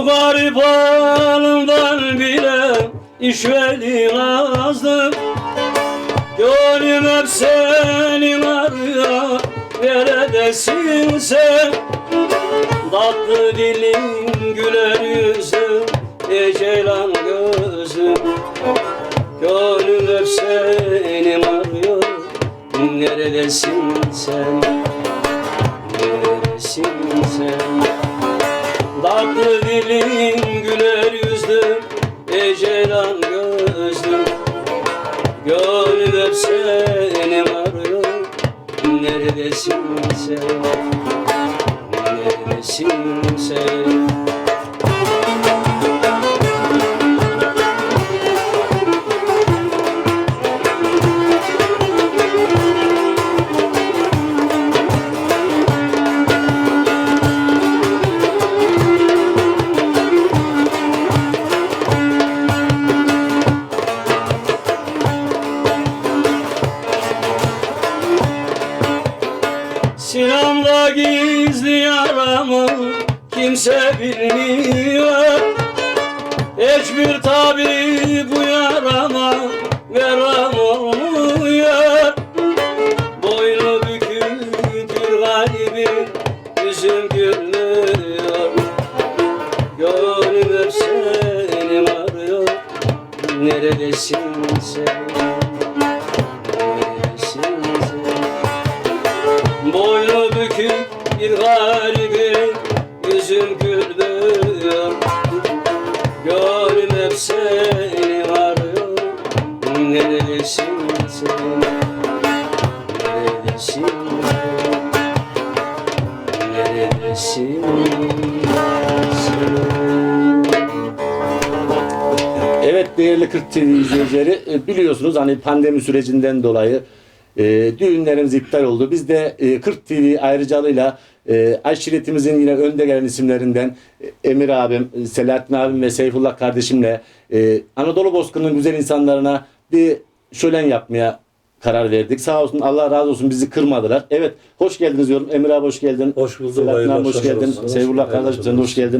Şu garip halımdan bile işveli nazlı Gönlüm hep senin arıyor Neredesin sen? Tatlı dilin güler yüzün Ey ceylan gözüm. Gönlüm hep senin arıyor Neredesin sen Tatlı dilin güler yüzlüm Ey ceylan gözlüm. Gönlüm hep seni arıyor Neredesin sen? Neredesin sen Sinan'la gizli yaramı kimse bilmiyor. Hiçbir tabip bu yarama meram olmuyor. Boynu büküktür kalbim yüzüm gülmüyor. Gönlüm seni arıyor Neredesin sen? Bükük bir garibim Yüzüm güldürüyor Gönlüm hep seni arıyor Neredesin sen? Neredesin? Neredesin? Evet değerli 40 TV izleyicileri e, biliyorsunuz hani pandemi sürecinden dolayı e, düğünlerimiz iptal oldu. Biz de e, 40 TV ayrıcalığıyla e, aşiretimizin yine önde gelen isimlerinden e, Emir abim, e, Selahattin abim ve Seyfullah kardeşimle e, Anadolu Bozkırı'nın güzel insanlarına bir şölen yapmaya karar verdik. Sağ olsun Allah razı olsun bizi kırmadılar. Evet hoş geldiniz diyorum. Emir abi hoş geldin. Hoş bulduk, Selahattin abi hoş geldin. Seyfullah kardeşim sen de hoş geldin.